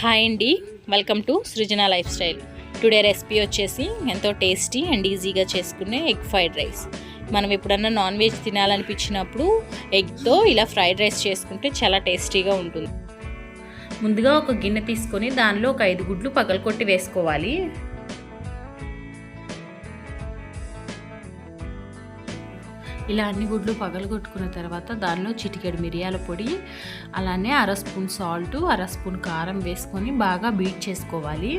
Hi అండి. Welcome to Srujana lifestyle today recipe వచ్చేసి ఎంతో టేస్టీ అండ్ ఈజీగా చేసుకునే ఎగ్ ఫ్రైడ్ రైస్ మనం ఎప్పుడన్నా నాన్ వెజ్ తినాలనిపించినప్పుడు ఎగ్తో ఇలా ఫ్రైడ్ రైస్ చేసుకుంటే చాలా టేస్టీగా ఉంటుంది. ముందుగా ఒక గిన్నె తీసుకొని దానిలో ఒక ఐదు గుడ్లు పగలకొట్టి వేసుకోవాలి. ఇలా అన్ని గుడ్లు పగలగొట్టుకున్న తర్వాత దానిలో చిటికెడు మిరియాల పొడి అలానే అర స్పూన్ సాల్ట్ అర స్పూన్ కారం వేసుకొని బాగా బీట్ చేసుకోవాలి.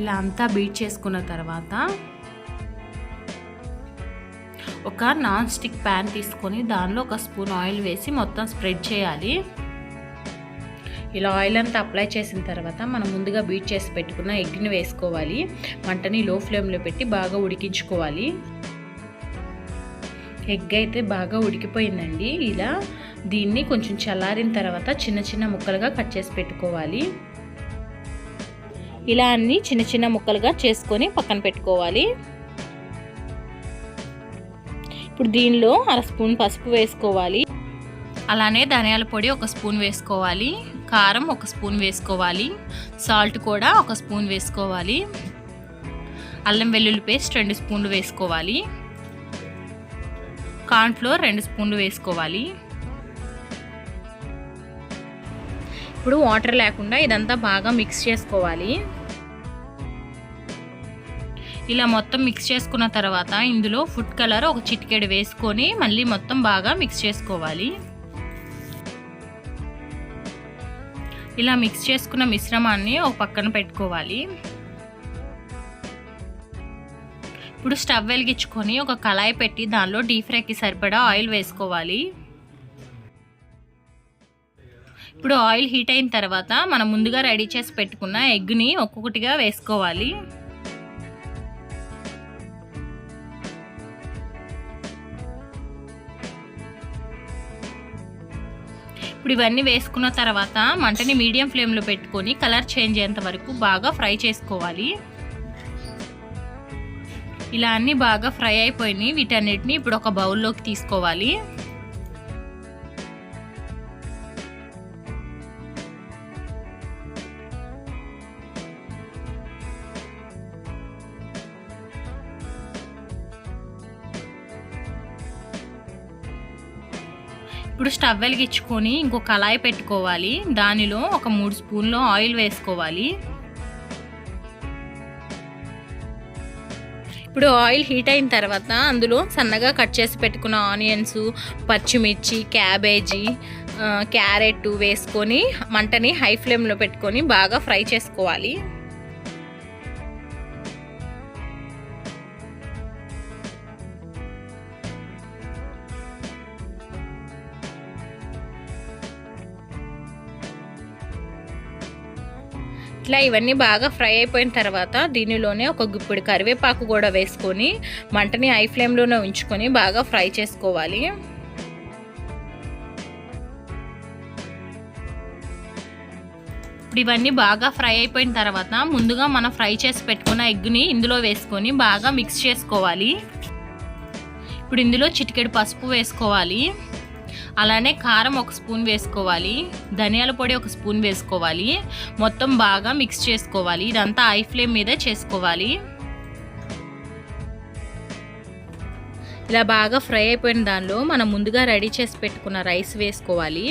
ఇలా అంతా బీట్ చేసుకున్న తర్వాత ఒక నాన్ స్టిక్ ప్యాన్ తీసుకొని దానిలో ఒక స్పూన్ ఆయిల్ వేసి మొత్తం స్ప్రెడ్ చేయాలి. ఇలా ఆయిల్ అంతా అప్లై చేసిన తర్వాత మనం ముందుగా బీట్ చేసి పెట్టుకున్న ఎగ్ని వేసుకోవాలి. మంటని లో ఫ్లేమ్లో పెట్టి బాగా ఉడికించుకోవాలి. ఎగ్ అయితే బాగా ఉడికిపోయిందండి. ఇలా దీన్ని కొంచెం చల్లారిన తర్వాత చిన్న చిన్న ముక్కలుగా కట్ చేసి పెట్టుకోవాలి. ఇలా అన్ని చిన్న చిన్న ముక్కలుగా చేసుకొని పక్కన పెట్టుకోవాలి. ఇప్పుడు దీనిలో అర స్పూన్ పసుపు వేసుకోవాలి. అలానే ధనియాల పొడి ఒక స్పూన్ వేసుకోవాలి కారం ఒక స్పూన్ వేసుకోవాలి సాల్ట్ కూడా ఒక స్పూన్ వేసుకోవాలి అల్లం వెల్లుల్లి పేస్ట్ రెండు స్పూన్లు వేసుకోవాలి కార్న్ఫ్లోర్ రెండు స్పూన్లు వేసుకోవాలి. ఇప్పుడు వాటర్ లేకుండా ఇదంతా బాగా మిక్స్ చేసుకోవాలి. ఇలా మొత్తం మిక్స్ చేసుకున్న తర్వాత ఇందులో ఫుడ్ కలర్ ఒక చిటికెడు వేసుకొని మళ్ళీ మొత్తం బాగా మిక్స్ చేసుకోవాలి. ఇలా మిక్స్ చేసుకున్న మిశ్రమాన్ని ఒక పక్కన పెట్టుకోవాలి. ఇప్పుడు స్టవ్ వెలిగించుకొని ఒక కళాయి పెట్టి దానిలో డీప్ ఫ్రైకి సరిపడా ఆయిల్ వేసుకోవాలి. ఇప్పుడు ఆయిల్ హీట్ అయిన తర్వాత మనం ముందుగా రెడీ చేసి పెట్టుకున్న ఎగ్ని ఒక్కొక్కటిగా వేసుకోవాలి. ఇప్పుడు ఇవన్నీ వేసుకున్న తర్వాత మంటని మీడియం ఫ్లేమ్లో పెట్టుకొని కలర్ చేంజ్ అయ్యేంత వరకు బాగా ఫ్రై చేసుకోవాలి. ఇలా అన్నీ బాగా ఫ్రై అయిపోయినాయి. వీటన్నిటిని ఇప్పుడు ఒక బౌల్లోకి తీసుకోవాలి. ఇప్పుడు స్టవ్ వెలిగించుకొని ఇంకో కళాయి పెట్టుకోవాలి. దానిలో ఒక మూడు స్పూన్లు ఆయిల్ వేసుకోవాలి. ఇప్పుడు ఆయిల్ హీట్ అయిన తర్వాత అందులో సన్నగా కట్ చేసి పెట్టుకున్న ఆనియన్స్ పచ్చిమిర్చి క్యాబేజీ క్యారెట్ వేసుకొని మంటని హై ఫ్లేమ్లో పెట్టుకొని బాగా ఫ్రై చేసుకోవాలి. ఇట్లా ఇవన్నీ బాగా ఫ్రై అయిపోయిన తర్వాత దీనిలోనే ఒక గుప్పిడి కరివేపాకు కూడా వేసుకొని మంటని హై ఫ్లేమ్లోనే ఉంచుకొని బాగా ఫ్రై చేసుకోవాలి. ఇప్పుడు ఇవన్నీ బాగా ఫ్రై అయిపోయిన తర్వాత ముందుగా మనం ఫ్రై చేసి పెట్టుకున్న ఎగ్ని ఇందులో వేసుకొని బాగా మిక్స్ చేసుకోవాలి. ఇప్పుడు ఇందులో చిటికెడు పసుపు వేసుకోవాలి. అలానే కారం ఒక స్పూన్ వేసుకోవాలి ధనియాల పొడి ఒక స్పూన్ వేసుకోవాలి మొత్తం బాగా మిక్స్ చేసుకోవాలి. ఇదంతా ఐ ఫ్లేమ్ మీద చేసుకోవాలి. ఇలా బాగా ఫ్రై అయిపోయిన దానిలో మనం ముందుగా రెడీ చేసి పెట్టుకున్న రైస్ వేసుకోవాలి.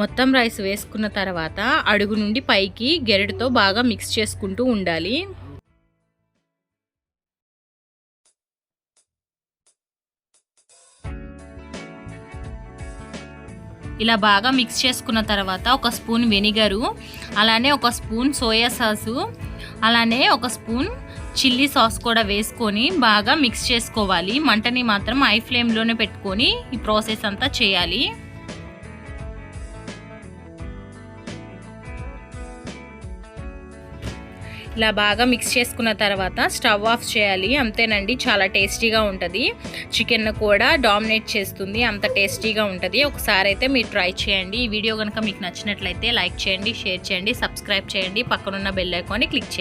మొత్తం రైస్ వేసుకున్న తర్వాత అడుగు నుండి పైకి గెరడుతో బాగా మిక్స్ చేసుకుంటూ ఉండాలి. ఇలా బాగా మిక్స్ చేసుకున్న తర్వాత ఒక స్పూన్ వెనిగరు అలానే ఒక స్పూన్ సోయా సాసు అలానే ఒక స్పూన్ చిల్లీ సాస్ కూడా వేసుకొని బాగా మిక్స్ చేసుకోవాలి. మంటని మాత్రం హై ఫ్లేమ్లోనే పెట్టుకొని ఈ ప్రాసెస్ అంతా చేయాలి. ఇలా బాగా మిక్స్ చేసుకున్న తర్వాత స్టవ్ ఆఫ్ చేయాలి. అంతేనండి చాలా టేస్టీగా ఉంటుంది. చికెన్ కూడా డామినేట్ చేస్తుంది అంత టేస్టీగా ఉంటుంది. ఒకసారి అయితే మీరు ట్రై చేయండి. ఈ వీడియో కనుక మీకు నచ్చినట్లయితే లైక్ చేయండి షేర్ చేయండి సబ్స్క్రైబ్ చేయండి. పక్కనున్న బెల్ ఐకాన్ని క్లిక్ చేయండి.